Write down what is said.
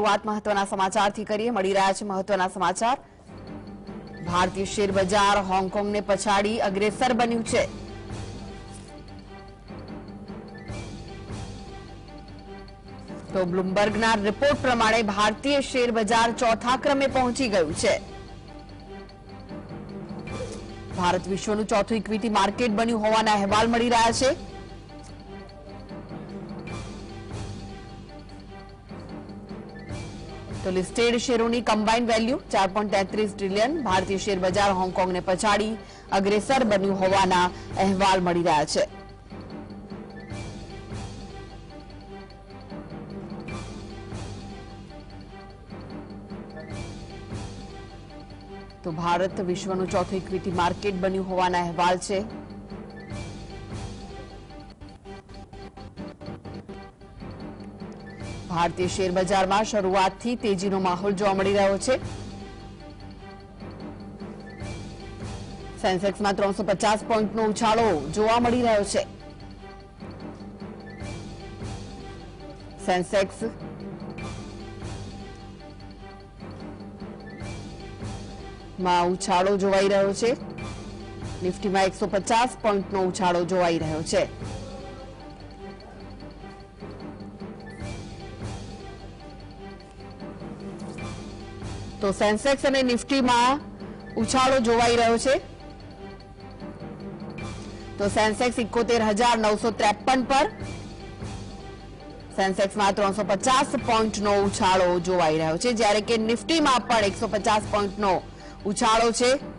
શરૂઆત મહત્વના સમાચારથી કરીએ. મળી રહ્યા છે મહત્વના સમાચાર. ભારતીય શેર હોંગકોંગને પછાડી અગ્રેસર બન્યું છે. તો બ્લુમબર્ગના રિપોર્ટ પ્રમાણે ભારતીય શેર બજાર ચોથા ક્રમે પહોંચી ગયું છે. ભારત વિશ્વનું ચોથું ઇક્વિટી માર્કેટ બન્યું હોવાના અહેવાલ મળી રહ્યા છે. તો લિસ્ટેડ શેરોની કમ્બાઇન્ડ વેલ્યુ ચાર ટ્રિલિયન ભારતીય શેર બજાર હોંગકોંગને પછાડી અગ્રેસર બન્યું હોવાના અહેવાલ મળી રહ્યા છે. તો ભારત વિશ્વનું ચોથું ઇક્વિટી માર્કેટ બન્યું હોવાના અહેવાલ છે. ભારતીય શેર બજારમાં શરૂઆતથી તેજીનો માહોલ જોવા મળી રહ્યો છે. સેન્સેક્સમાં ત્રણસો પચાસ પોઈન્ટનો ઉછાળો જોવા મળી રહ્યો છે. સેન્સેક્સમાં ઉછાળો જોવાઈ રહ્યો છે. નિફ્ટીમાં એકસો પચાસ પોઈન્ટનો ઉછાળો જોવાઈ રહ્યો છે. તો સેન્સેક્સ અને નિફ્ટીમાં ઉછાળો જોવાઈ રહ્યો છે. તો સેન્સેક્સ ઇકોતેર હજાર નવસો ત્રેપન પર. સેન્સેક્સમાં ત્રણસો પચાસ પોઈન્ટનો ઉછાળો જોવાઈ રહ્યો છે. જ્યારે કે નિફ્ટીમાં પણ એકસો પચાસ પોઈન્ટનો ઉછાળો છે.